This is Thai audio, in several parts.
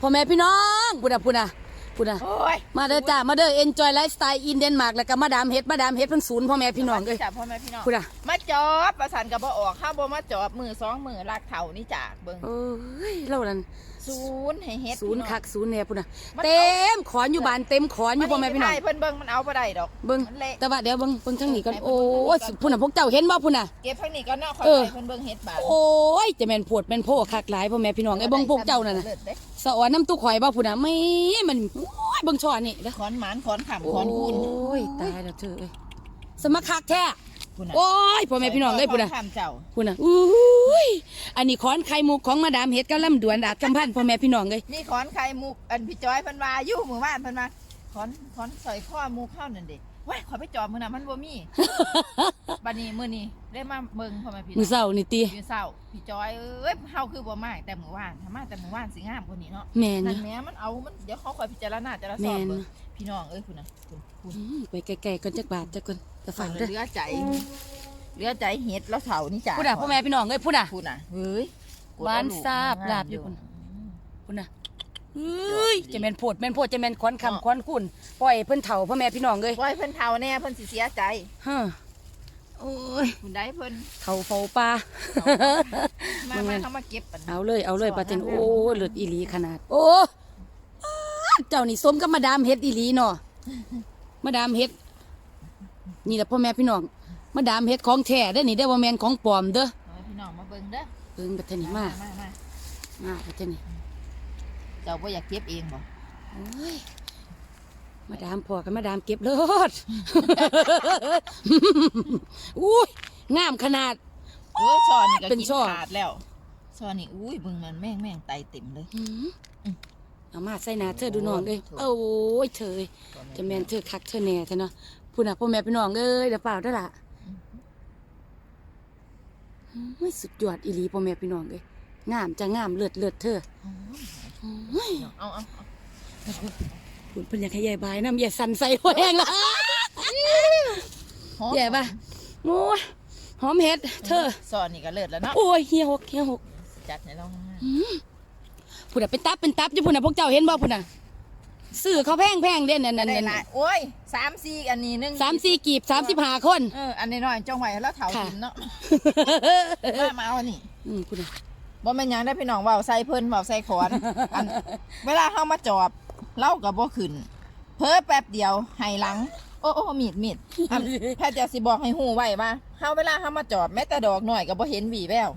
พ่อแม่พี่น้องพูดนะพูดนะพูดนะโอ้ยมาเด้อจ้ามาเด้อ enjoy lifestyle in Denmark แล้วก็มาดามเฮ็ดมาดามเฮ็ดเพิ่นศูนย์พ่อแม่พี่น้องเอ้ยจับพ่อแม่พี่น้องพูดนะมาจอบประสานกับบ่ออกข้าวบ่มาจอบมือสองมือลากเข่านี่จากเบิ่งเอ้ยเรานั่น ศูนย์ให้เฮ็ดศูนย์พี่องคักศูนย์แน่พูดนะมันเอาเต็มขอนอยู่บ้านเต็มขอนอยู่พ่อแม่พี่น้องให้เพิ่นเบิ่งมันเอาบ่ได้ดอกเบิ่งมันเละแต่ว่าเดี๋ยวเบิ่งเบิ่งทางนี้ก่อนให้เบิ่โอ้งยพูดนะพวกเจ้าเห็นบ่พูดนะเก็บข้างนี้ก่อนเนาะค่อยเออไปเพิ่นเบิ่งเฮ็ดบาดโอ้ยจะแม่นโพดแม่นโพคักหลายพ่อแม่พี่น้องไอ้เบิ่งพวกเจ้านั่นน่ะเลิศเด้สะออนน้ำตู้ข่อยบ่พูดนะไม่มันโอ้ยเบิ่งช่อนี่เด้อขอนหมานขอนขำขอนคูณโอ้ยตายแล้วเธอเอ้ยสมัครคักแท้ คุณน่ะโอ้ยพ่อแม่พี่น้องเอ้ยพูดนะขอนขำเจ้าพูดนะอุ้ยอันนี้ขอนไข่มุกของมาดามเฮ็ดกับลำดวนดาบกำพันพ่อแม่พี่น้องเอ้ยนี่ขอนไข่มุกอันพี่จอยเพิ่นว่าอยู่หมู่บ้านเพิ่นว่าขอนขอนสอยข้อมุกเข้านั่นเด้ว้ายขอไปจอบมื้อน่ะมันบ่มีบัดนี้มื้อนี้ได้มาเบิ่งพ่อแม่พี่น้มือองเศร้านี่ตีอยู่เศร้าพี่จอยเอ้ยเฮาคือบ่มาแต่มื้อวานถ้ามาแต่มื้อวานสิงามกว่านี้เนาะแม่นนั่นะนแหม่มันเอามันเดี๋ยวเขาคอยพิจารณาจะละสแม่อบนเบิ่งพี่น้องเอ้ยคุณน่ะคุณคุณอืมไปไกลๆก่อนจักบาทจักคน จะฝันเด้อเหลือใจเหลือใจเฮ็ดแล้วเฒ่านี่จ้ะพูดน่ะพ่อแม่พี่น้องเอ้ยพูดน่ะคุณน่ะเฮ้ยกดบ้านเอลูกทราบงมลาบอยู่คุณพูดน่ะเอ้ยจะแม่นโพดแม่นโพดจะแม่นขอนคำขอนคุณปล่อยเพิ่นเฒ่าพ่อแม่พี่น้องเอ้ยปล่อยเพิ่นเฒ่าแน่เพิ่นสิเสียใจฮะโอ้ยคุณได้เพิ่นเฒ่าเฝ้าป่ามามึงมาไงเขามาเก็บปันเอาเลยเอาเลยสอนปาเจนทำงานโอ้เลือดอีหลีขนาด โอ้อ้าเจ้านี่สมกับมาดามเฮ็ดอีหลีเนาะมาดามเฮ็ด นี่แหละพ่อแม่พี่น้องมาดามเฮ็ดของแท้เด้อนี่เด้อบ่แม่นของปลอมเด้อเอาพี่น้องมาเบิ่งเด้อเบิ่งบัดเทอนี่มามามามาบัดเทอนี่เจ้าบ่อยากเก็บเองบ่โอ้ยมาดามพอกับมาดามเก็บเลิศ อุ้ยงามขนาดโอ้ยช่อนี่ก็เป็นกินช่อขาดแล้วช่อนี่อุ้ยเบิ่งมันแม่งแม่งไตเต็มเลย หืมเอามาใส่หน้าเธอดูน้องเอ้ยโอ้โอ้ยเธอจะแม่นเธอคักเธอแน่เถอะเนาะ พูดน่ะพ่อแม่พี่น้องเอ้ยเดี๋ยวเปล่าเด้อล่ะไม่สุดยอดอีหลีพ่อแม่พี่น้องเอ้ยงามจะงามเลือดเลือดเธอเฮ้ยเอาเอาเอาคุณเพิ่นอยากให้ยายบายน้ำยายสันใส่หัวแห้งละหอมแย่ปะโอ้ยหอมเห็ด เธอซอนนี่ก็เลิศแล้วเนาะโอ้ยเฮียหกเฮียหกจัดให้เราพูดน่ะเป็นตับเป็นตับอยู่พูดน่ะพวกเจ้าเห็นบ่พูดน่ะ ซื้อเขาแพงแพงๆเด่นนั่นนั่นได้นั่นละโอ้ยสามสี่อันนี้หนึงสามสี่กีบสามสิบห้าคน เอออันนี้น้อยจ้องไว้แล้วเถาค่ะ กินเนาะมามาเอาอันนี้อืมพูดน่ะบ่แม่นหยังได้พี่น้องเว้าใส่เพิ่นเว้าใส่ขอนอันเวลาเฮามาจอบเล่าก็บ่ขึ้น เพ้อแป๊บเดียวให้หลัง โอ้โอ้มีดมีดอันแพทย์จะสิบอกให้ฮู้ไว้ว่าเฮาเวลาเฮามาจอบแม้แต่ดอกน้อยก็บ่เห็นหวีแวว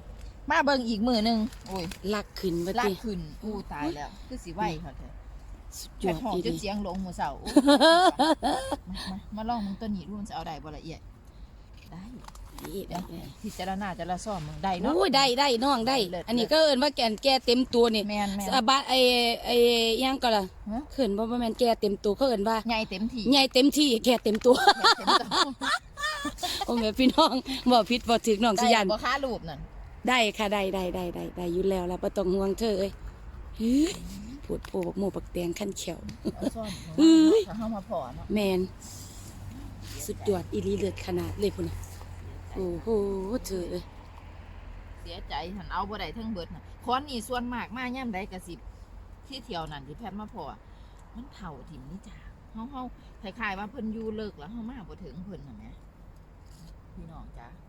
มาเบิ่งอีกมือหนึงโอ้ย ลักขึ้นมาลากติขึ้นอู้ตายแล้ว คือสิไหวเขาเถ อะสุดยแค่อดห้องอีจหนลีเสียงลงหมู่เสาอู้มามามาลองมึงตัวนี้ดูมันจะเอาได้บ่ละเอียดได้นี่เดี๋ได้ยวพิจารณาจะละซ่อมมึงได้เนาะโอ้ยได้ได้น้องได้เลิศอันนี้ก็เอิ้นว่าแกนแก่เต็มตัวนี่แมนแมนอะบาดไอ้ไอ้อิหยังก็ล่ะฮะเขินบ่ว่าแม่นแก่เต็มตัวเขาเอิ้นว่าใหญ่เต็มที่ใหญ่เต็มที่แก่เต็มตัวใหญ่เต็มตัวโอ้แม่พี่น้องบ่ผิดบ่ถูกน้องสิยันได้บ่ค้ารูปนั่นได้ค่ะได้ได้ได้ได้ได้อยู่แล้วล่ะบ่ต้องห่วงเธอเอ้ย เฮ้ยพูดโพบักโมบักแตงขั้นเขียวเอาซ่อนเอ้ยถ้าเฮามาพอเนาะแมนสุดยอดอีหลีเลือดขนาดเลยพุ่นน่ะโอ้โหเธอเอ้ยเสียใจหันเอาบ่ได้ทั้งเบิดน่ะคอนนี่ส่วนมากมาย่ำใดก็สิที่เที่ยวนั่นที่แพทย์มาพอมันเฒ่าถิ่มนี่จ้าเฮาเฮาคล้ายๆว่าเพิ่นอยู่เลิกแล้วเฮามาบ่ถึงเพิ่นน่ะแหมพี่น้องจ้าอืม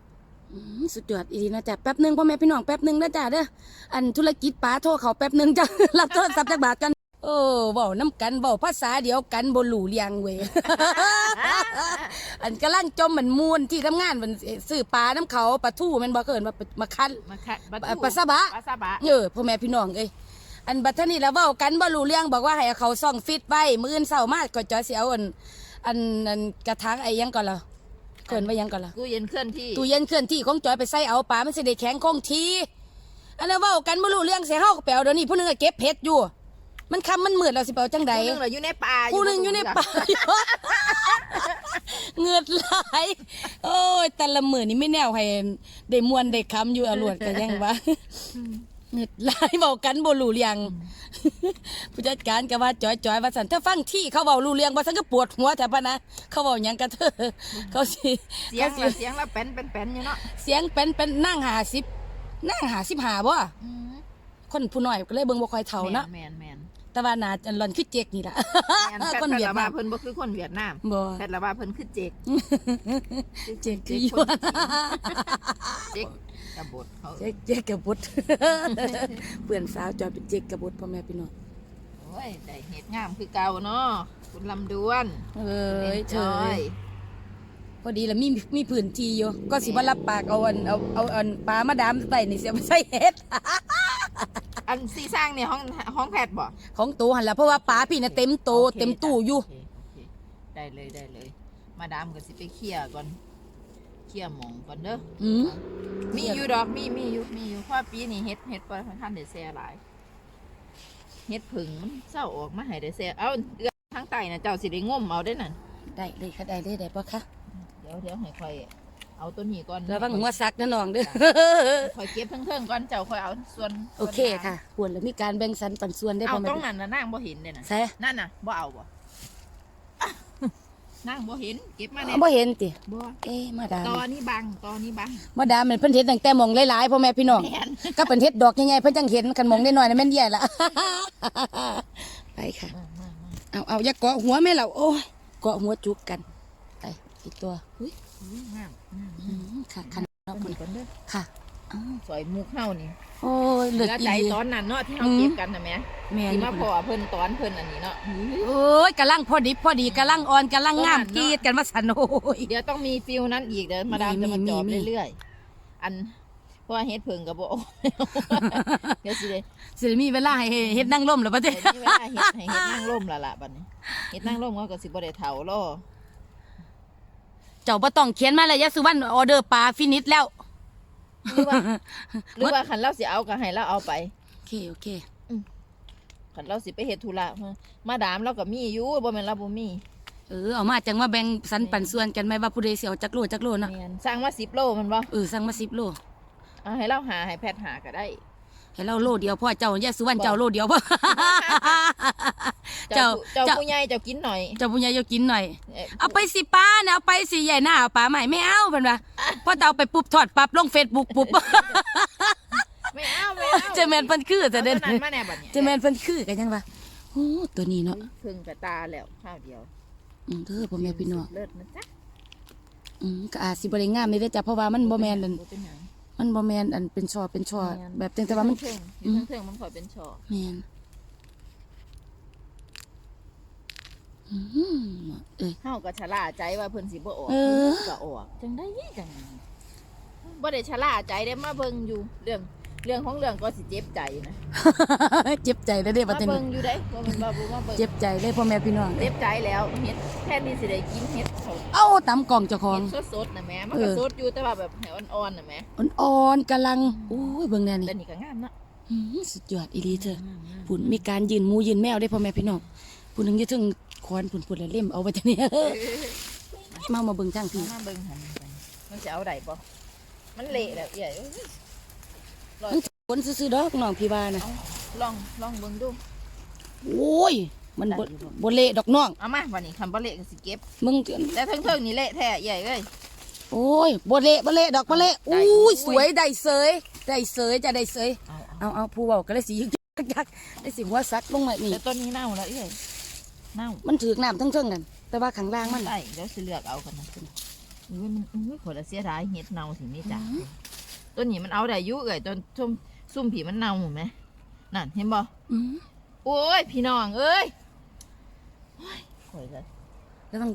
สุดยอดอีหลีนะจ๊ะแป๊บหนึงพ่อแม่พี่น้องแป๊บหนึงนะจ๊ะเด้ออันธุรกิจป๋าโทรเขาแป๊บหนึงจ้ะรับโทรศัพท์จากบาทกันโอ้เว้าน้ำกันเว้าภาษาเดียวกันบ่รู้เรียงเว้ยอันกำลังจมเหมือนมูลที่ทำงานมันซื้อปลาน้ำเขาปลาทูแมันบ่เกินว่ามาคั้นมาค่ะปลาปลาสะบะปลาสะบะเออพ่อแม่พี่น้องเอ้ยอันบัดเท่านี้แล้วเว้ากันบ่รู้เรื่องบอกว่าให้เอาเขาซ่องฟิตไว้มื้ออื่นเช้ามาก็จอยสิเอาอันอันอันกระถางไอ้หยังก่อนล่ะ เกินว่าหยังก่อนล่ะกูเย็นเคลื่อนที่ตู้เย็นเคลื่อนที่ของจอยไปใส่เอาปลามันสิได้แข็งคงทีอันนั้นเว้ากันบ่รู้เรื่องเสียเฮาก็ไปเอาเดี๋ยวนี้ผู้หนึงก็เก็บเห็ดอยู่ มันค่ำมันมืดแล้วสิไปเอาจังใดผู้หนึงเราอยู่ในป่าผู้หนึงอยู่ในป่าเหงือดไหลายโอ้ยแต่ละมื้อนี่ไม่แนวให้ได้มวนได้คำอยู่อรวดกันยังวะ เหงือดไหลายเว้ากันบ่รู้เรื่องผู้จัดการก็ว่าจอยจอยๆว่าสันถ้าฟังที่เขาเว้ารู้เรื่องว่าสันก็ปวดหัวแต่ปะนะเขาเว้าหยังกันเธอเขาสิเสียงเขาละสิเสียงละเป็นเป็นเป็นอยู่เนาะเสียงเป็นเป็นนั่งหาสิบนั่งหาสิบหาบ่อืมคนผู้น้อยก็เลยเบิ่งบ่ค่อยเฒ่าเนาะแมนแมนแต่ว่าหนาจันหลอนคือเจ๊กนี่ล่ะแมนแพทคนย์เวียดละนาว่ามเพิ่นบ่คือคนเวียดนามบ่แพทย์ละว่าเพิ่นคือเจ๊กเจ๊กคืออยู่คนจีนเจ๊ก กบฏเขาเจ๊กเจ๊กกบฏเพื่อนสาวจอยเป็นเจ๊กกบฏพ่อแม่พี่น้องโอ้ยได้เฮ็ดงามคือเก่าเนาะคุณลำดวนเอ้ยจเธออยพอดีแล้วมีมีพื้นที่อยู่ก็สิบ่รับปากเอาอันเอาเอาอันปลามาดามใส่นี่เสียมาใส่เฮ็ดอันซีสร้างเนี่ยห้องห้องแพทย์บ่ของโตหันละเพราะว่าปลาพี่น่ะเต็มโตโอคเต็มตู้อยู่โเคโอเคได้เลยได้เลย มาดามก็สิไปเคลียร์ก่อน เคลียร์หมองก่อนเด้ออืมมีอยู่ดอกมีมีอยู่มีอยู่เพราะปีนี้เฮ็ดเฮ็ดบ่ค่อนข้างได้แซ่หลายเฮ็ดผึ่งมันเศร้าออกมาให้ได้แซ่เอาเอื้อทางใต้น่ะเจ้าสิได้งมเอาได้นั่นได้เลยค่ะได้เลยได้ปะคะเดี๋ยวเดี๋ยวให้ค่อยเอาตัวนี้ก่อนระวังหัวซักนะน้องเด้อค่อยเก็บเพิ่งๆก่อนเจ้าค่อยเอาส่วนโอเคค่ะควรแล้วมีการแบ่งสรรปันส่วนได้เอาพ่อแม่ตรงนั้นน่ะนางบ่เห็นเด้น่ะใช่นั่นน่ะบ่เอาบ่ นางบ่เห็นเก็บมาแน่บ่เห็นติบ่เอ๊ะมาดามตอนี้บังตอนี้บังมาดามมันเพิ่นเฮ็ดตั้งแต่หมองหลายๆพ่อแม่พี่น้องแม่นก็เป็นเฮ็ดดอกใหญ่ๆเพิ่นจังเห็นคันหมองน้อยๆน่ะแม่นแย่ละไปค่ะมามามาเอาเอาอย่าเกาะหัวแม่เราโอ้ยเกาะหัวจุกกันไปอีกตัวอุ้ยอุ้ยงามงามอืมค่ะคันเอาเนาะคพุ่นนก่อนเด้อค่ะอ้าว สอยมุกเฮานี่โอ้ยเหเลืลือดออีใจหลีตอนนั้นเนาะที่เฮาอืมเก็บกันน่ะแหม่แม่นที่อยู่มาพพุ่นอเพิ่นตอนเพิ่นอันนี้เนาะอุ้ยโอ้ยกำลังพอดิบพอดีกำลังอ่อนกำลังงามประมาณเนาะกรีดกันว่าสันโอ้ยเดี๋ยวต้องมีฟิลนั้นอีกเดี๋ยวมาดามมีจะมาจอบมีมีเรื่อยๆอันเพราะว่าเฮ็ดเพิ่งก็บ่โอ้เดี๋ยวสิได้สิได้มีเวลาให้เฮ็ดนั่งร่มแล้วปะเจ้เดี๋ยวนี้เวลาเฮ็ดให้เฮ็ดนั่งร่มและล่ะบัดนี้เฮ็ดนั่งร่มเขาก็สิบ่ได้เฒ่าล่อเจ้าบ่ต้องเขียนมาเลยยะสุวรรณออเดอร์ปลาฟินิชแล้ว หรือว่าหรือว่าคันเราสิเอาก็ให้เราเอาไปโอเคโอเคคันเราสิไปเฮ็ดธุระมาดามเราก็มีอยู่บ่แม่นเราบ่มีเออเอามาจังว่าแบ่งสรรปันส่วนกันไหมว่าผู้ใดสิเอาจักโลจักโลเนาะแม่นสั่งมา10โลมันบ่เออสั่งมา10โลเอาให้เราหาให้แพทย์หาก็ได้ ให้เราโลเดียวพ่อเจ้ายะสุวรรณเจ้าโลเดียวบ่เจ้าเจ้าเจ้าเจ้าผู้ใหญ่เจ้ากินหน่อยเจ้าผู้ใหญ่จะกินหน่อยเอ่อเอาไปสิป้านะเอาไปสิใหญ่หน้าเอาปลาใหม่ไม่เอาเพิ่นว่าพอเตาไปปุ๊บถอดปั๊บลง Facebook ปุ๊บไม่เอาไม่เอาเจาแม่นเพิ่นคือเอาจะตัวเด่นนั้นมาแน่บัดนี้เจาแม่นเพิ่นคือกันยังว่าโอ้ตัวนี้เนาะเพึ่งกับตาแล้วข้าวเดียวอืมเด้อพ่อแม่พี่น้องเลิศนะจ๊ะอืมก็อาจสิบ่ได้งามเลยเด้อจ้ะเพราะว่ามันบ่แม่นอันบ่เป็นหยัง มันบ่แม่นอันเป็นช่อเป็นช่อแบบจังแต่ว่ามัน เทิงอืม เทิงมันค่อยเป็นช่อแม่นอืมเอ้ย เฮาก็ชะล่าใจว่าเพิ่นสิบ่ออกเออก็ออกจังได้จังบ่ได้ชะล่าใจได้มาเบิ่งอยู่เรื่อง เรื่องของเรื่องก็สิเจ็บใจนะเจ็บใจเลยเด้อบัมาดนี้เบิ่งอยู่ได้บ่แม่นว่าบ่มาเบิ่งเจ็บใจเลยพ่อแม่พี่น้อง เจ็บใจแล้วเฮ็ดแทนที่สิได้กินเฮ็ดสดเอ้าตำกล่องเจ้าของ เฮ็ดสดๆนะแม่มันเอก็อสดอยู่แต่ว่าแบบให้อ่อนๆน่ะแม่อ่อนๆกำลังโอ้ยเบิ่งแน่นี่แต่นี่ก็งามเนาะอืมสุดยอดอีหลีเธอพุ่นมีการยืนหมูยืนแมวได้พ่อแม่พี่น้องพุ่นนึงอยู่ถึงคอนพุ่นพุ่นแล้วเล่มเอาไว้จังนี้มามาเบิ่งจังพี่มาเบิ่งหันไปมันจะเอาได้บ่มันเละแล้วเอ้ยเอ้ย ลองคนซื่อๆดอกน้องพี่ว่านะเอาลองลองเบิ่งดูโอ้ย มันบ่ได้อยู่บ่บ่เละดอกน้องเอามาวันนี้คำบ่เละก็สิเก็บมึงแต่เทิงๆนี่เละแท้ใหญ่เอ้ยโอ้ยบ่เละบ่เละดอกบ่เละได้อุ้ยอุ้ยสวยได้เสยได้เสยจะได้เสยเอาเอาเอาเอาผู้เว้าก็เลยสิยึกยักยักได้สิหัวซักลงมานี่แต่ต้นนี้เน่าแล้วเอ้ยเน่ามันถือกน้ำทั้งเทิงกันแต่ว่าข้างล่างมันได้เดี๋ยวสิเลือกเอากันนะอุ้ยมันอุ้ยคนละเสียดายเห็ดเน่าสินี่จ้ะ ต้นนี้มันเอาได้อยู่เอ้ยต้นซุ่มซุ่มผีมันเน่าไหมนั่นเห็นบ่อืมโอ้ยพี่น้องเอ้ยโอ้ยข่อยเลยระวัง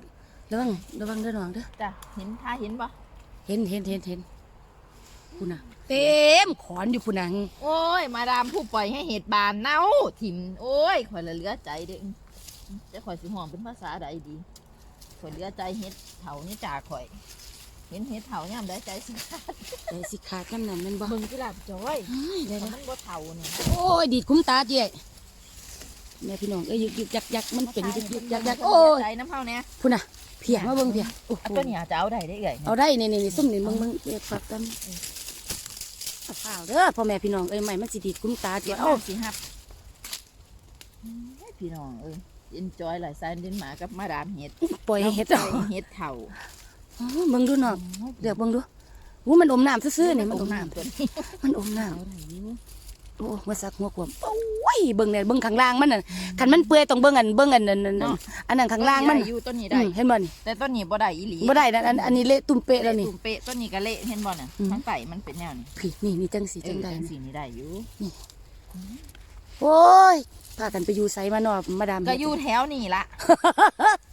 ระวังระวังเด้อน้องเด้อจ้ะเห็นท่าเห็นบ่เห็นเห็นเห็นเห็นพุ่นน่ะเต็มขอนอยู่พุ่นน่ะโอ้ย มาดามผู้ปล่อยให้เห็ดบานเน่าถิ่มโอ้ยข่อยละเหลือใจเด้อจะข่อยสิห่วงเป็นภาษาใดดีข่อยเหลือใจเห็ดเถานี่จ่าข่อย เห็นเห็ดเถาย่ำได้ใจสิขาดใจสิขาดกันนั่นแม่นบ่เบิ่งกีฬาจ้อยเฮ้ยได้แต่แล้วมันบ่เถาเนี่ยโอ้ยดีดคุ้มตาเจ๊แม่พี่น้องเอ้ยยึกยึกยักยักมันเป็นยึกยึกยักยักโอ้ยใจน้ำเผาเนี่ยพุ่นน่ะเพียมาเบิ่งเพียโอ้โหอันตัวนี้อาจจะเอาได้ได้ไงเอาได้นี่นี่นี่ซุ่มนี่มึงมึงเก็บปักกันเอาเปล่าเด้อพ่อแม่พี่น้องเอ้ยใหม่มันสิดีดคุ้มตาเดี๋เจ๊ยวเอ้าเอาสิฮับอืมพี่น้องเอ้ยเอ็นจอยหลายสายเดินหมากับมาดามเห็ดปล่อยให้เฮ็ดปเอาล่อยเห็ดเถา อ๋อเบิ่งดูน้องเดี๋ยวเบิ่งดูอู้มันอมน้ำซื่อๆนี่มันอมน้น้ำตัวนี้ำมันอมน้เอาได้อยู่ำโอ้มาสักหัวขวมโอ้ยเบิ่งเนี่ยเบิ่งข้างล่างมันน่ะคันมันเปื่อยต้องเบิ่งอันเบิ่งอันนั้นอันนั้นอันนั้นข้างล่างมันต้ได้อยู่ต้นนี้อืได้มเห็นบ่นี่แต่ต้นนี้บ่ได้อีหลีบ่ได้นะอันอันนี้เละตุ้มเป๊ะแล้วนี่ตุ่มเป๊ะต้นนี้ก็เละเห็นบ่น่ะอืมทั้งไต่มันเป็นแนวนี้พี่นี่นี่จังสีเอจัองได้จังนะสีนี้ได้อยู่โอ้ย พากันไปอยู่ไสมาเนาะมาดามก็อยู่แถวนี่ละ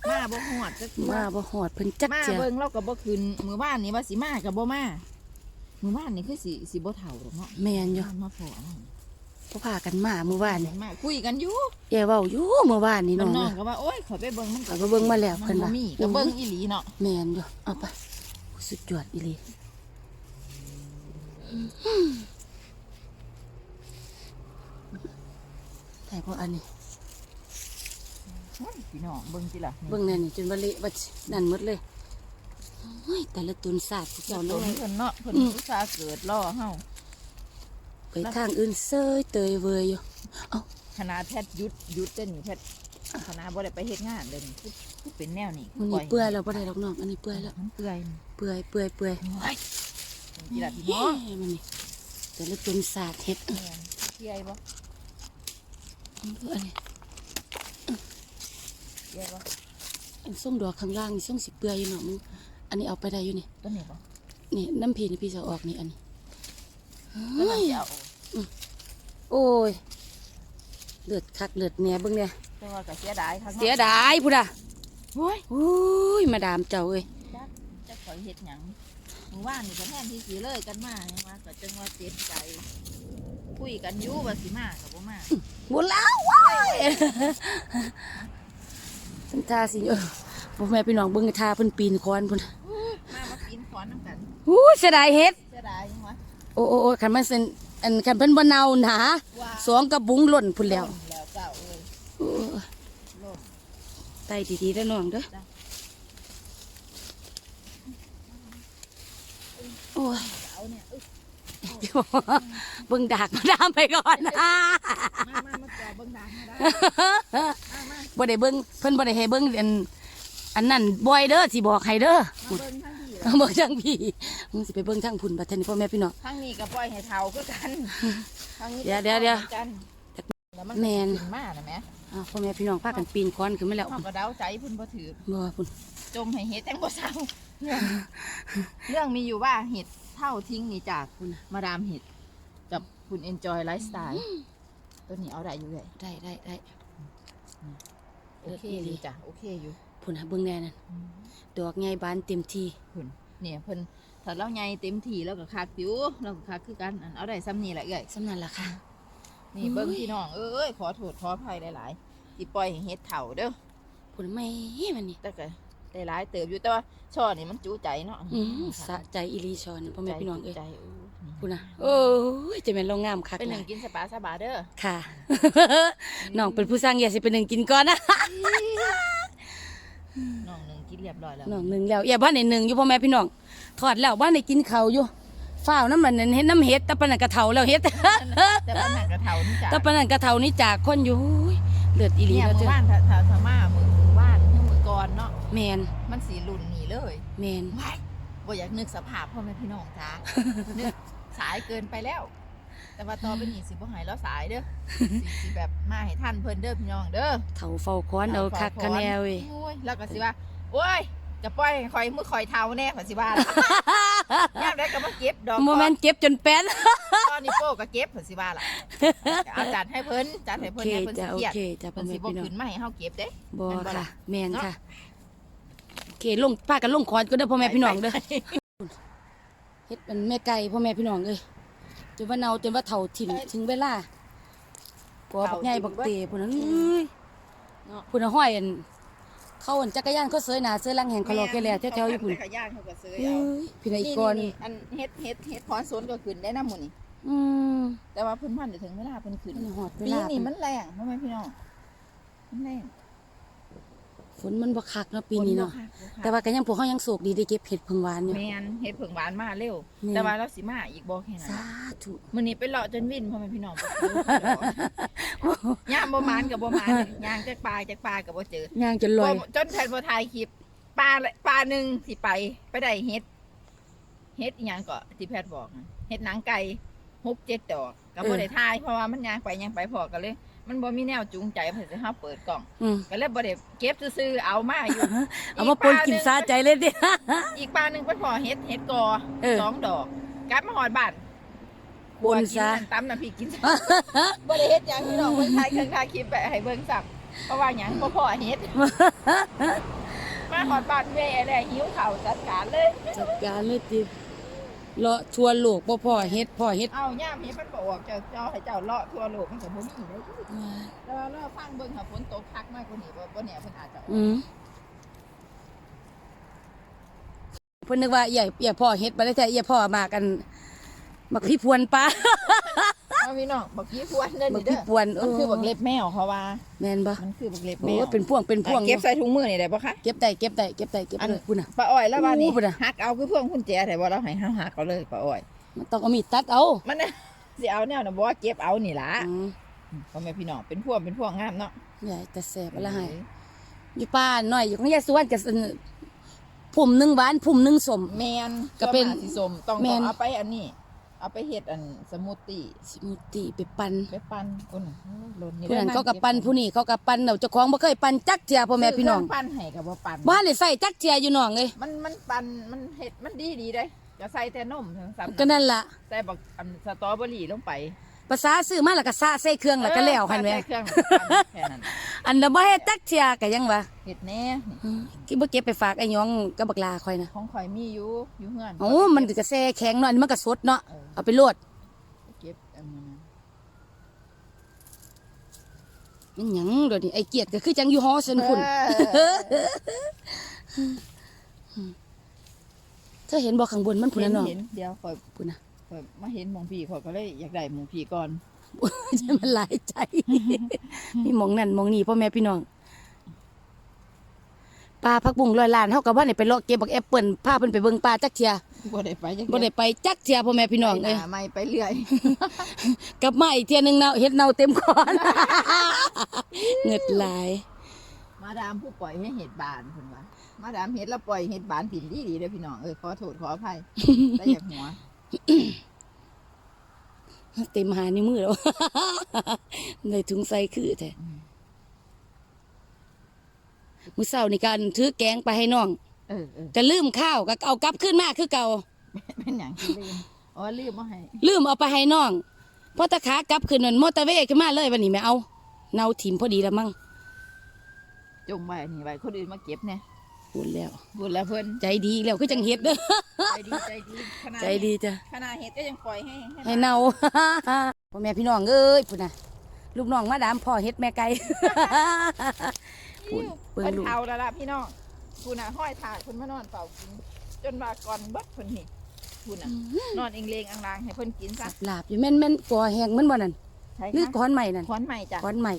มาบ่ฮอดจักมาบ่ฮอดเพิ่นจักมาเจียเบิ่งเราก็บ่ขึ้นมื้อบ้านนี่ว่าสิมาก็บ่มามื้อบ้านนี่คือสิสิบ่เฒ่าหรอกเนาะแม่นอยู่บ้านมาพอเนาะบ่พากันมาเมื่อวานนี่มาคุยกันอยู่แย่เว้าอยู่เมื่อวานนี่น้น้ององนะๆก็ว่าโอ๊ยขอไปเบิ่งมันเอาไปเบิ่งมาแล้วมัเพิ่นนบ่ว่ามีก็เบิ่งอีหลีเนาะแม่นอยู่เอาไปสุดยอดอีหลี แต่พออันนี้โอ้ยพี่น้องเบิ่งสิล่ะเบิ่งแน่นี่จนว่าเละว่านั่นหมดเลยโอ้ยแต่ละตุนศาสตร์เจ้าเจ้าน้น้ออยยเพิ่นเนาะเพิ่นอืมอุตส่าห์เกิดล่อเฮาไปทางอื่นเซยเตยเวยอยู่คณะแพทย์หยุดหยุดเด้อนี่แพทย์คณะบ่ได้ไปเฮ็ดงานเด้อนี่คือคือเป็นแนวนี้มันนี่เปื่อยแล้วบ่ได้ดอกน้องอันนี้เปื่อยแล้วมันเปื่อยเปื่อยเปื่อยเปื่อยโอ้ยกีฬาพี่เฮ้น้องยมันนี่แต่ละตุนศาสตร์เฮ็ดแม่นเที่ยบ่ อันนี้เที่ยบ่อันส้มดอกข้างล่างนี่ส้มสิเปื่อยอยู่เนาะมึงอันนี้เอาไปได้อยู่นี่ต้นนี้บ่นี่น้ำพีนี่พี่จะออกนี่อันนี้ต้นนั้นจะเอาโอ้ยเลือดคักเลือดแหน่เบิ่งเนี่ยแต่ว่าก็เสียดายครับเสียดายพุดอะโอ้ยโอ้ยมาดามเจ้าเอ้ยจักจักข่อยเฮ็ดหยังหมู่บ้านนี่ก็แทนที่สิเลยกันมายังว่าก็จังว่าเจ็บใจ คุยกันอยู่ว่าสิมาก็บ่มาบุญแล้วว้ายสันทาสิเออพ่อแม่พี่น้องเบิ่งทาเพิ่นปีนคอนพุ่นมามากินขอนน้ำกันอู้เสียดายเฮ็ดเสียดายยังวะโอ้โอ้โอ้คันมันเส้นอันคันเพิ่นบ่เน่าหนาว่าสองกระบุงหล่นพุ่นแล้วแล้วเจ้าเอ้ยโอ้ยโลกไตดีๆเด้อน้องเด้อจ้ะโอ้ย เอาเนี่ยอึ๊บเบิ่งดากมาดามไปก่อนนะมามามาจอเบิ่งดางมาได้มามาบ่ได้เบิ่งเพิ่นบ่ได้ให้เบิ่งอันอันนั้นบ่อยเด้อสิบอกให้เด้อมาเบิ่งทั้งที่เบิ่งทางพี่มึงสิไปเบิ่งทางพุ่นบัดเทอนี้พ่อแม่พี่น้องทั้งนี้ก็ปล่อยให้เฒ่าคือกันทั้งนี้เดี๋ยวเดี๋ยวเดี๋ยวปล่อให้กันแล้วมันแม่น ขึ้นมาน่ะแหม่อ้าวพ่อแม่พี่น้องพากันปีนคอนขึ้นมาแล้วเฮาก็เดาใจเพิ่นบ่ถือบ่พุ่นจมให้เฮ็ดจังบ่เศร้า เรื่องเรื่องมีอยู่ว่าเห็ดเท่าทิ้งนี่จากคุณมาดามเห็ด กับคุณ enjoy lifestyle ตัวนี้เอาได้อยู่เลยได้ได้ได้โอเคอยู่จ้ะโอเคอยู่พุ่นหาเบิ่งแน่นั่นดอกใหญ่บานเต็มที่คุณเนี่ยเพิ่นถ้าเราใหญ่เต็มที่แล้วก็คักอยู่เราก็คักคือกันอันเอาได้ซ้ำนี่แหละเอ้ยสำนั้นล่ะค่ะ นี่อุ้ยเบิ่งพี่น้องเอ้ยขอโทษขออภัยหลายๆที่ปล่อยให้เฮ็ดเถ่าเด้อพุ่นแม่มันนี่แต่ก็ ได้หลายเติบอยู่แต่ว่าช่อนี่มันจูใจเนาะอือสะใจอีหลีชอนพ่อแม่พี่น้องเอ้ยใจจูใจเออพุ่นน่ะโอ้ยจะแม่นเรางามคักเป็นหเลนึ่งยกินสปาสบาเด้อค่ะน้องเป็นผู้สร้างอย่าสิเป็นหนึ่งกินก่อนนะน้องหนึ่งกินเรียบร้อยแล้วน้องหนึ่งแล้วอย่าบ้านในหนึ่งอยู่พ่อแม่พี่น้องทอดแล้วบ้านในกินเขาวอยู่ฝ้าวน้ำมันนั้นเฮ็ดน้ำเฮ็ดแตะปานนันกระเทาแล้วเฮ็ดแต่ปัญหากระเทานี่จ้ะแตะปานนันกระเทานี่จากคนอยู่อุ้ยเลือดอีหลีเนี่ยแล้วมืเจ้อบ้านถ้าถ้าถ้ามามือมื อบ้านเมื่อมือก่อนเนาะแมนมันสีรุ่นนี่เลยแมนว้ายบ่อยากนึกสภาพพ่อแม่พี่น้องจ้านึกสายเกินไปแล้ว แต่ว่าต่อไปนี้สิบ่ใหายแล้วสายเด้อสิสิแบบมาให้ท่านเพิ่นเด้อพี่น้องเด้อเทาเฝ้าค้อนเอาคักคะแนนเว้ยโอ้ยแล้วก็สิว่าโอ้ย จะปล่อยให้ข่อยมือข่อยเท่าแน่ข่อยสิว่ายามได้ก็มาเก็บดอกโมเมนต์เจ็บจนแป้น ตอนนี้โป้ก็เก็บเพิ่นสิว่าล่ะเอาจัดให้เพิ่นจัดให้โอเพิ่นเคให้เพิ่นจ้ะสิโอเครียดเคจ้ะพ่เพิ่อนแม่สิบ่พี่น้อง ขึ้นมาให้เฮาเก็บเด้บ่แม่นบ่ค่ะล่ะ แมนเนาะค่ะโอเคลงพากันลงคอนก็เด้อพ่อแม่พี่น้องเด้อเฮ็ดเป็นแม่ไก่พ่อแม่พี่น้องเอ้ยจนว่าเนาจนว่าเฒ่าถิ่มถึงเวลาปัวบักใหญ่บักเตพุ่นน่ะเอ้ยเนาะพุ่นน่ะห้อยอัน เขาอันจักรยานเขาเสยหน้าเสยหลังแห่งเขาหลอกแกแล้วแถวๆอยู่พุ่นขย่างเขาก็ซื้อเอ้เอายพี่นายอีกก่อนอันเฮ็ดเฮ็ดเฮ็ดพรสวนก็ขึ้นได้นำหมื้นี่อืมแต่ว่าเพิ่นพันธุ์ถึงเวลาเพิ่นขึ้นมันหอดเวปีลานี้มันแรงพ่อแม่พี่น้องมันแรงฝ นมันบ่คักเนาะปีนี้เนาะฝบ่คักแต่ว่าก็ยังพวกเขายังโศกดีได้เก็บเห็ดเพิ่งหวานอยู่ แม่นเฮ็ดเพิ่งหวานมาเร็ว แม่น แต่ว่าเราสิมาอีกบ่แค่นั้นสาธุ มื้อนี้ไปเลาะจนวินพ่อแม่พี่น้องบ่เจอยามบ่หมานก็บ่หมานย่างจากปลาจากปลาก็บ่เจอย่างจนลอย บ่จนแผ่นบ่ถ่ายคลิปปลาละปลาหนึงสิไปไปได้เฮ็ดเฮ็ดอีหยังก็ที่แพทย์บอกนะเฮ็ดหนังไก่หกเจ็ดดอกก็เอบ่อได้ทายเพราะว่ามันยางไปยางไปพอกันเลย มันบ่มีแนวจูงใจเพิ่นสิเฮาเปิดกล่อง อืมก็เลยบ่ได้เก็บซื่อๆเอามาอยู่ เอามาปนกินซาใจเลยดิ อีกปลาหนึงไปพอเฮ็ดเฮ็ดกอเออสองดอกกลับมาหอดบ้านปนซะกิตำน้ำพริกกินซะบ่ได้เฮ็ดหยังพี่น้องเบิ่งทายเครื่องทายคลิปไปให้เบิ่งซับเพราะว่าหยังบ่พอเฮ็ดมาหอดบ้านแม่แล้หิวข้าวจัดการเลย จัดการเลยติ เลาะชวนโลกบ่พ่อเฮ็ดพ่อเฮ็ดเอาย่ามเฮ็ดมันบ่ออกเจ้าเจ้าให้เจ้าเลาะทั่วโลกมันก็บ่มีเลยแต่ว่าเราฟังเบิ่งค่ะฝนตกคักมากกว่านี้บ่บ่แน่เพิ่นอาจจะออกอืมเพิ่นนึกว่าใหญ่ใหญ่พ่อเฮ็ดบ่ได้แต่ใหญ่พ่อมากัน มักพี่พวนปลา เอาพี่น้องบักกี้พวนเด้อบักนี่เด้พี่อพวนมันคือบักเล็บแมวเขาว่า แม่นบ่มันคือบักเล็บแมโอ้วเป็นพ่วงเป็นพ่วงอะเก็บใส่ถุงมือนี่ได้บ่คะ เก็บได้เก็บได้เก็บได้เก็บอัน เลยพุ่นน่ะ ป้าอ้อยแล้วว่านี่อู้พุ่นน่ะ หักเอาคือพวงกุญแจแต่ว่าเราให้เฮาหักเอาเลยป้าอ้อย มันต้องเอามีดตัดเอามันน่ะสิเอาแนวน่ะบ่ว่าเก็บเอานี่ล่ะอืมพ่อแม่พี่น้องเป็นพวงเป็นพวงงามเนาะใหญ่แต่แสบอะไรให้อยู่ป้าน้อยอยู่ของยายสุวรรณก็อั่นพุ่มหนึงหวานพุ่มหนึงสม แมนก็เป็นส่วมากสิสมต้องแม่ต้อนงเอาไปอันนี้ เอาไปเฮ็ดอันสมูทตี้สมูทตี้ไปปั่นไปปั่นอุ่นหล่นนี่ผู้นั้นได้เขากับปั่นผู้นี้เขากับปั่นเดี๋ยวเจ้าของบ่เคยปั่นจักเทียพ่อแม่พี่น้องซื้เครื่ปั่นให้กับบ่ปั่นบ้านได้ใส่จักเทียอยู่น้องเอ้ยมันมันปั่นมันเฮ็ดมันดีดีได้จะใส่แต่นมทั้งสามก็นั่นล่ะใส่บักอันสตรอเบอรี่ลงไป ภาษาซื้อมาแล้วก็ซะใส่เครื่องแล้วก็แล้วหั่นแหมใส่เครื่องปั่นแค่นั้นอันน่ะบ่เฮ็ดจักเทียก็ยังว่าเฮ็ดแน่นี่อืมคิดบ่เก็บไปฝากไอ้หยองกับบักลาข่อยนะของข่อยมีอยู่อยู่เฮือนโอ้มันก็แซ่แข็งเนาะอันนี้มันก็สดเนาะเออเอาไปโลดเก็บอันนั้นนะมันหยังเดี๋ยวนี้ไอ้เกียรติก็คือจังอยู่หอซั่นพุ่นเออเธอเห็นบ่ข้างบนมันพุ่นเห็น่ะนน้องเห็นเดี๋ยวข่อยพุ่นน่ะ ข่อยมาเห็นหมองพี่ข่อยก็เลยอยากได้หมองพี่ก่อน ใช่มันหลายใจมีหมองนั่นหมองนี่พ่อแม่พี่น้องปลาผักบุ้งร้อยล้านเฮากับว่านี่ไปเลาะเก็บบักแอปเปิ้ลพาเพิ่นไปเบิ่งปลาจักเทียบ่ได้ไปจังบ่ได้ไปจักเทียพ่อแม่พี่น้องไปเอ้ยหาไม่ไปเรื่อย กลับมาอีกเทียหนึงเนาเฮ็ดเน่าเต็มคอน เงิดหลาย มาดามผู้ปล่อยให้เห็ดบานเพิ่นว่ามาดามเห็ดแล้วปล่อยเห็ดบานผินดีดีๆเด้อพี่น้องเอ้ยขอโทษขออภัยแต่อยากหัว เต็มหานิ้วมือแล้วในถุงใส่คือแท้มื้อเช้านี่การถือแกงไปให้น้องเออเออจะลืมข้าวก็เอากลับขึ้นมาคือเก่าเป็นอย่างที่ลืมอ๋อลืมมาให้ลืมเอาไปให้น้องเพราะตะขากลับขึ้นนั่นมอเตอร์เวย์ขึ้นมาเลยวันนี้ไม่เอาเนาถิ่มพอดีแล้วมั้งจงไว้นี่ไว้คนอื่นมาเก็บเนี่ย พูดแล้ว บุญแล้วเพิ่นใจดีแล้วคือจังเฮ็ดเด้อใจดีใจดีขนาดใจดีจ้ะ ขนาดเห็ดก็ยังปล่อยให้ให้เนาพ่อแม่พี่น้องเอ้ยพุ่นน่ะ ลูกน้องมาดามพ่อเฮ็ดแม่ไก่พูดเบิ่งเพิ่นลูกเฒ่าแล้วล่ะพี่น้องคุณน่ะห้อยถาดเพิ่นมานอนเฝ้ากิน จนว่าก่อนเบิดเพิ่นนี่คุณน่ะนอนเองเลงอังลางให้เพิ่นกินซะหลาบอยู่แม่นแม่นก่อแหงมันบ่นั่นใช่หรือค่ะก้อนใหม่นั่นขอนใหม่จ้ะก้อนใหม่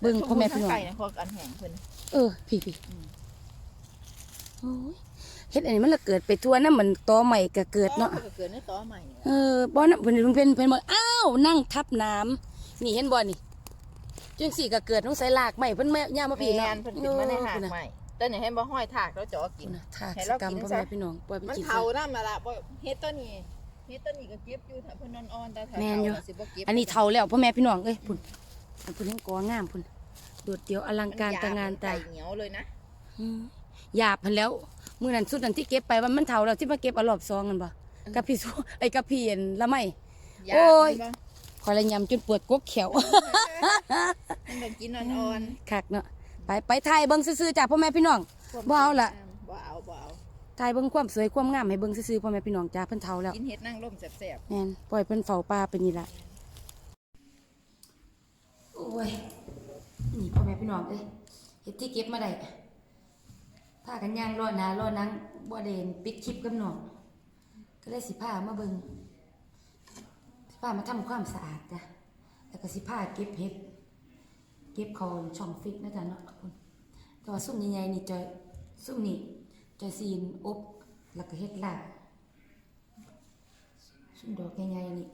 เบิ่งพ่อแม่พี่น้องไก่นะพวกอันแห้งเพิ่น เออพี่พี่อืม โอ้ยเฮ็ดอันนี้มันละเกิดไปทั่วน้ำมันตอใหม่ก็เกิดเนาะอ๋อพิ่ก็เกิดในตอใหม่นี่เออบ่นะเพิ่นเพิ่นเพิ่นบอกอ้าวนั่งทับน้ำนี่เห็นบ่นี่จังสี่ก็เกิดต้องใส่ลากใหม่เพิ่นแม่ย่ามาพี่แม่เนาะนเพิ่นขึ้นมาในหากเออใหม่แต่เนี่ยให้บ่ห้อยถากแล้วจ่อกิพุ่นนน่ะทากให้สเรากรรมกินพ่อซะแม่พี่น้องปล่อยไปมันกินเฒ่าซะนำมาละบ่เฮ็ดต้นนี้เฮ็ดต้นนี้ก็เก็บอยู่ถ้าเพิ่นอ่อนๆแต่ถ้าแม่นอยู่เฒ่าแล้วสิบ่เก็บอันนี้เฒ่าแล้วพ่อแม่พี่น้องเอ้ยพุ่นอันพุ่นเห็นกองามพุ่นโดดเดียวอลังการตางานตาไเหนียวเลยนะอืม หยาบพันแล้วมื้อนั้นสุดนั้นที่เก็บไปว่ามันเฒ่าแล้วที่มาเก็บเอารอบซองกันบ่กับพี่สู้ไอ้กับพี่เห็นละไม่ยากโอ้ยมันบ่ขอยละยำจนปวดกกแขวมันต้องกินอ่อนคักเนาะไปไปถ่ายเบิ่งซื่อๆจ้ะพ่อแม่พี่น้องๆบ่เอาล่ะบ่เอาบ่เอาถ่ายเบิ่งความสวยความงามให้เบิ่งซื่อๆพ่อแม่พี่น้องจ้าเพิ่นเฒ่าแล้วกินเห็ดนั่งร่มแซ่บแม่นปล่อยเพิ่นเฝ้าป่าไปนี่ล่ะโอ้ยนี่พ่อแม่พี่น้องเอ้ยเฮ็ดที่เก็บมาได้ พากันย่างรอหน้ารอหนังบ่ได้เห็นปิดคลิปกับน้องก็เลยสิพามาเบิงสิพามาทำความสะอาดจ้ะแล้วก็สิพาเก็บเห็ดเก็บเขาช่องฟิตนะจ๊ะเนาะคุณแต่ว่าซุ่มใหญ่ๆนี่จะซุ่มนี่จะซีนอบแล้วก็เฮ็ดลาบซุ่มดอกใหญ่ๆนี่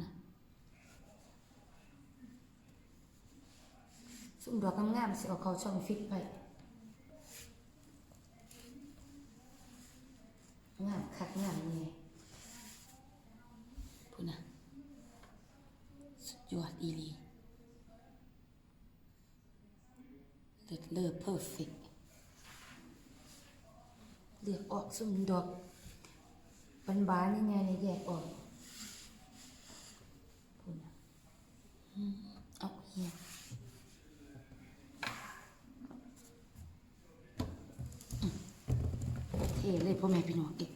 นะซุ่มดอกงามๆสิเอาเขาช่องฟิตไป งามคัดงามนี่พูดนะสุดยอดอีลีเลิศเลิศเพอร์เฟกเลือกออกสุ่มดอกบันบานยังไงในแยกออกพูดนะเอาเฮียเทเลยพ่อแม่พี่น้องเอก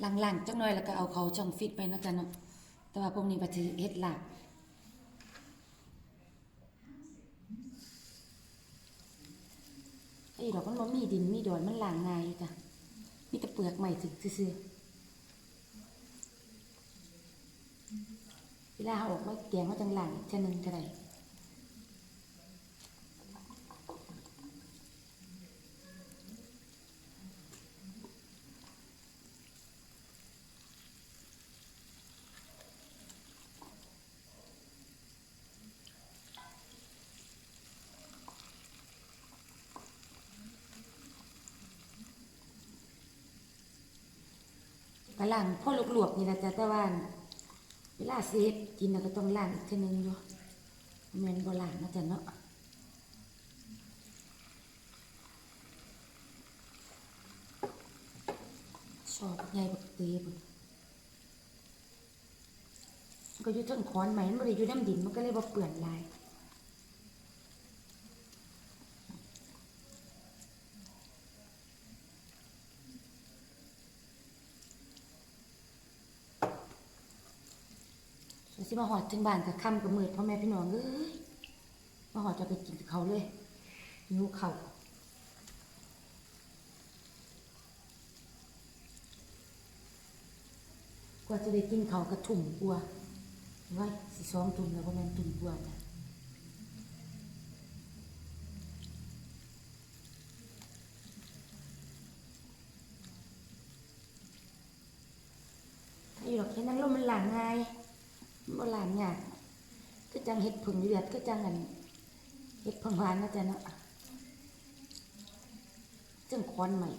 หลังๆจังหน่อยแล้วก็เอาเขาช่องฟิตไปเนาะจ๊ะเนาะแต่ว่าพวกนี้ปฏิเฮ็ดหลักไอ้ดอกมันบ่มีดินมีดอนมันล้างง่ายอยู่จ้ะมีแต่เปลือกใหม่ถึงซื่อๆเวลาเอาออกมาแกงมาจังหลังอีกเท่านึงก็ได้ ล้างพ่อลวกๆนี่แหละจ้ะแต่ว่าเวลาเฮ็ดกินน่ะก็ต้องล้างอีกท่านึงอยู่แม่นบ่ล้างนะจ๊ะเนาะชอบใหญ่บักเตบมันก็อยู่ต้นคอนไหมมันบ่ได้อยู่น้ำดินมันก็เลยบ่เปื่อนลายส่วนสิ มาหอดถึงบ้านกับค่ำกับมืดพ่อแม่พี่น้องเอ้ยมาหอดจะไปกินกับเขาเลยหิวเขากว่าจะได้กินเขากระถุ่มกลัวไว้สิสองถุ่มแล้วก็แม่นถุ่มกลัวจ้ะถ้าอยู่หรอกแค่นั้นลมมันหลางง่ายมัน บ่หลางยากก็จังเห็ดผึ่งเลือดก็จังกันเห็ดพังหวานนะจ๊ะเนาะจังควนใหม่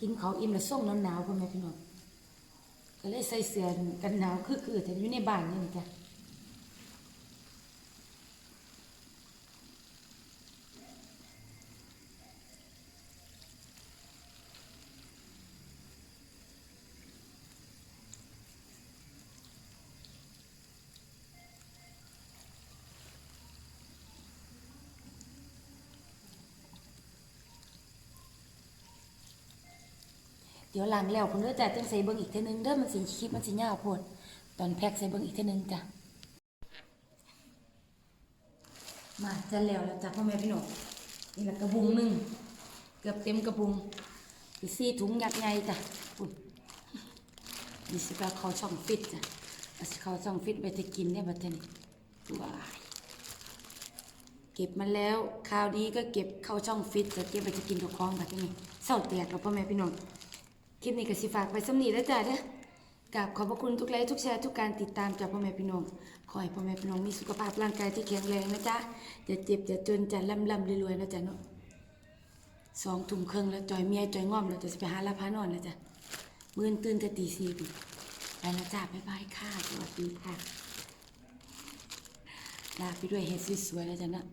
กินเขาอิ่มแล้วส่งหนาวพ่อแม่พี่น้อง ก็เลยใส่เสื้อกันหนาวคือๆแต่อยู่ในบ้านนี่นี่จ้ะ ดี๋ยวล้างแล้วผมเด้อจ้ะจังใส่เบิ่งอีกเท่อนึงเด้อมันสิคลิปมันสิยาวโพดตอนแพ็คใส่เบิ่งอีกเท่อนึงจ้ะมาจะแล้วแล้วจ้ะพ่อแม่พี่น้องนี่ละกระบุงหนึ่งเกือบเต็มกระบุงอีกสี่ถุงยักษ์ใหญ่จ้ะปุ่นนี่สิเข้าช่องฟิตจ้ะเอาสิเข้าช่องฟิตไปจะกินได้บัดนี้ว้ายเก็บมาแล้วคราวนี้ก็เก็บเข้าช่องฟิตจะเก็บไปจะกินกับคล้องแบบนี้เศร้าแตกกับพ่อแม่พี่น้อง คลิปนี้ก็สิฝากไปสำนีแล้วจ้ะเด้อกราบขอบพระคุณทุกไลค์ทุกแชร์ทุกการติดตามจากพ่อแม่พี่น้อง ขอให้พ่อแม่พี่น้องมีสุขภาพร่างกายที่แข็งแรงนะจ๊ะอย่าเจ็บอย่าจนจะล่ำล่ำรวยๆนะจ๊ะเนาะสองทุ่มครึ่งแล้วจอยเมียจอยง่อมแล้วจะไปหาลาพานอนนะจ๊ะมื่นตื่นแต่ตีสี่ไปแล้วจ้าบ๊ายบายค่ะสวัสดีค่ะลาไปด้วยเฮ็ดสวยๆแล้วจ้ะเนาะ